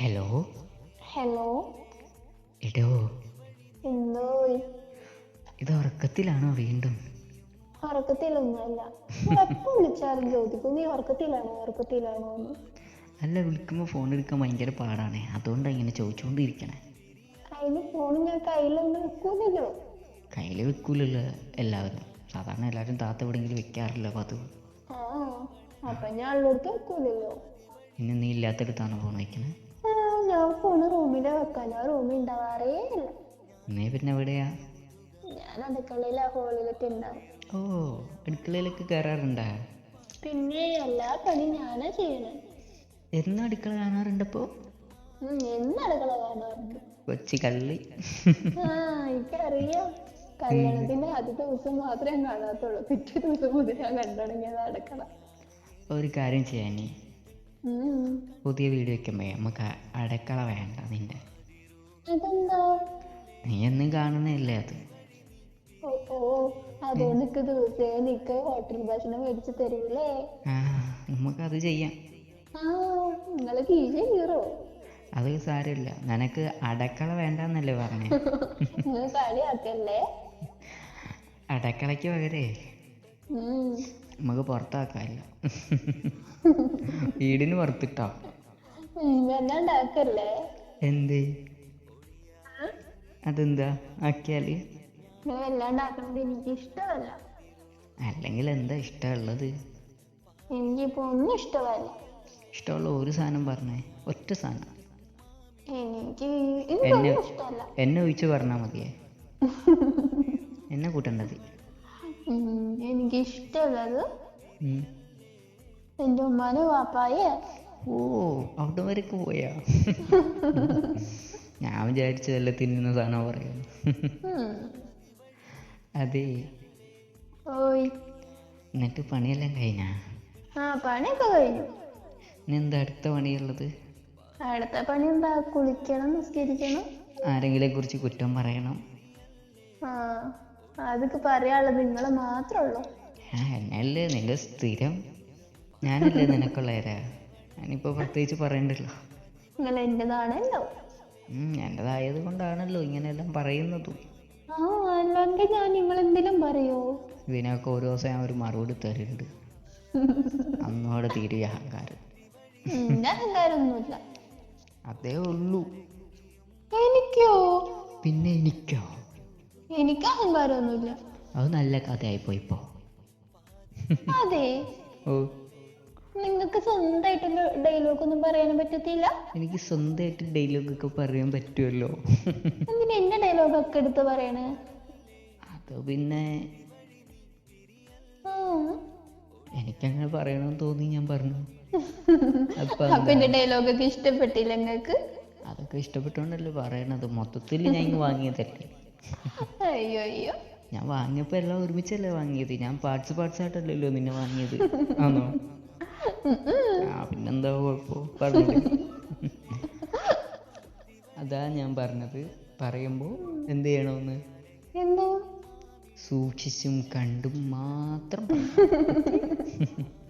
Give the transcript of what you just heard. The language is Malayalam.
ഹലോ? ഹലോ? എടോ. എന്തോ ഇത് ഉറക്കത്തിലാണോ വീണ്ടും? ഉറക്കത്തിലൊന്നുമല്ല. എപ്പോ വിളിച്ചാലും ചോദിക്കും നീ ഉറക്കത്തിലാണോ? ഉറക്കത്തിലാണോ എന്ന്. അല്ല വിളിക്കുമ്പോൾ ഫോൺ എടുക്കാൻ ഭയങ്കര പാടാണ്. അതുകൊണ്ടാണ് ഇങ്ങനെ ചോദിച്ചുകൊണ്ടിരിക്കണേ. അതിന് ഫോൺ ഞാൻ കയ്യിലൊന്നും വെക്കൂലല്ലോ. കയ്യിൽ വെക്കൂലല്ലോ എല്ലാവരും. സാധാരണ എല്ലാവരും താത്ത എവിടെയെങ്കിലും വെക്കാറില്ല പതിവ്. ആ അപ്പൊ ഞാൻ ഉള്ളിടത്ത് വെക്കൂലല്ലോ. പിന്നെ നീ ഇല്ലാത്തടത്താണോ ഫോൺ വയ്ക്കണേ ആ, ഫോൺ വെക്കാൻ ആ റൂമിൽ ഉണ്ടാവാറേ ഇല്ല. നീ പിന്നെ എവിടെയാ? ഞാൻ അടുക്കളയിലെ ഹോളിലൊക്കെ ഉണ്ടാവും ഓ അടുക്കളയിലൊക്കെ കയറാറുണ്ടാ പിന്നെ എല്ലാ പണി ഞാനാ ചെയ്യണേ എന്നും അടുക്കള കാണാറുണ്ടപ്പോ ഉം, എന്ന് അടുക്കള കാണാറുണ്ട്. കൊച്ചി കള്ളി. ആ എനിക്കറിയാം. കല്യാണത്തിന്റെ ആദ്യ ദിവസം മാത്രമേ ഞാൻ കാണാത്തുള്ളൂ. പിറ്റേ ദിവസം മുതൽ ഞാൻ കണ്ടുടങ്ങിയത് അടുക്കള. ഒരു കാര്യം ചെയ്യാൻ നീ ഉം. പുതിയ വീഡിയോയ്ക്ക് പോയി നമുക്ക് അടക്കള വേണ്ട നിന്റെ. നീ എന്നും കാണുന്നില്ലേ അത്? അതുകൊണ്ട് നിക്ക് ദിവസേ നിക്ക് ഹോട്ടൽ ഭക്ഷണം മേടിച്ച് തരൂലേ? ആ നമുക്കത് ചെയ്യാം. ആ നിങ്ങൾ കീഴേ കീറോ? അത് സാരമില്ല. നിനക്ക് അടക്കള വേണ്ടെന്നല്ലേ പറഞ്ഞേ. അടക്കളക്ക് കളിയാക്കല്ലേ? അടക്കളയ്ക്ക് പകരേ. നമുക്ക് പുറത്താക്കാല്ല വീടിന് പുറത്തിട്ടോ? എന്ത്? അതെന്താ? ആക്കിയാൽ? അല്ലെങ്കിൽ എന്താ ഇഷ്ടമുള്ളത്? എനിക്കിപ്പോ ഒന്നും ഇഷ്ടമല്ല. ഇഷ്ടമുള്ള ഒരു സാധനം പറഞ്ഞേ. ഒറ്റ സാധനം. എനിക്ക് എന്നെ ഒഴിച്ച് പറഞ്ഞാൽ മതിയേ. എന്നെ കൂട്ടേണ്ടത്. എനിക്ക് ഇഷ്ടമുള്ളത് എന്റെ ഉമ്മാനും വാപ്പായെ ഓ അവിടെ വരെയൊക്കെ പോയാ? ഞാൻ വിചാരിച്ചതല്ല തിന്നുന്ന സാധനം പറയാം അതെ. ഓയ്. എന്നിട്ട് പണിയെല്ലാം കഴിഞ്ഞാ? ആ പണിയൊക്കെ കഴിഞ്ഞു. ഇനി എന്താ അടുത്ത പണിയുള്ളത്? അടുത്ത പണി എന്താ കുളിക്കണം നിസ്കരിക്കണം. ആരെങ്കിലും കുറിച്ച് കുറ്റം പറയണം. അതൊക്കെ പറയാനുള്ളത് നിങ്ങൾ മാത്രമേ ഉള്ളൂ എന്നല്ലേ? നിന്റെ സ്ഥിരം. ഞാനല്ലേ നിനക്കുള്ളേരാ ഞാനിപ്പോ പ്രത്യേകിച്ച് പറയണ്ടല്ലോ. നിങ്ങൾ എന്റേതാണല്ലോ എന്റേതായത് കൊണ്ടാണല്ലോ ഇങ്ങനെയെല്ലാം പറയുന്നതും. ആ അല്ലെങ്കിൽ ഞാൻ നിങ്ങൾ എന്തെങ്കിലും പറയോ? ഇതിനൊക്കെ ഓരോ ദിവസം ഞാൻ ഒരു മറുപടി തരുന്നുണ്ട് അന്നോടെ തീരെ അഹങ്കാരം. എന്റെ അഹങ്കാരമൊന്നുമില്ല അതേ ഉള്ളൂ. എനിക്കോ? പിന്നെ എനിക്കോ? എനിക്ക് അഹങ്കാരമൊന്നുമില്ല അത് നല്ല കഥയായിപ്പോയി ഇപ്പോൾ അതെ. ഓ. നിങ്ങൾക്ക് സ്വന്തമായിട്ട് ഡയലോഗ് ഒന്നും പറയാനും പറ്റത്തില്ല? എനിക്ക് സ്വന്തമായിട്ട് ഡയലോഗ് ഒക്കെ പറയാൻ പറ്റുമല്ലോ എന്തിനാ എന്റെ ഡയലോഗ് ഒക്കെ എടുത്ത് പറയണേ? അത് പിന്നെ. എനിക്കങ്ങനെ പറയണമെന്ന് തോന്നി ഞാൻ പറഞ്ഞു. അപ്പൊ അപ്പൊ എന്റെ ഡയലോഗ് ഒക്കെ ഇഷ്ടപ്പെട്ടില്ല നിങ്ങൾക്ക്? അതൊക്കെ ഇഷ്ടപ്പെട്ടുകൊണ്ടല്ലേ പറയണത്. മൊത്തത്തിൽ ഞാൻ വാങ്ങിയതല്ലേ? അയ്യോ അയ്യോ ഞാൻ വാങ്ങിയപ്പോൾ എല്ലാം ഒരുമിച്ചല്ലേ വാങ്ങിയത്? ഞാൻ പാർട്സ് പാർട്സ് ആയിട്ടല്ലല്ലോ നിന്നെ വാങ്ങിയത്. ആണോ ആ പിന്നെന്താ കുഴപ്പം? പറഞ്ഞത് അതാ ഞാൻ പറഞ്ഞത്. പറയുമ്പോൾ എന്ത് ചെയ്യണമെന്ന് എന്തോ? സൂക്ഷിച്ചും കണ്ടും മാത്രം.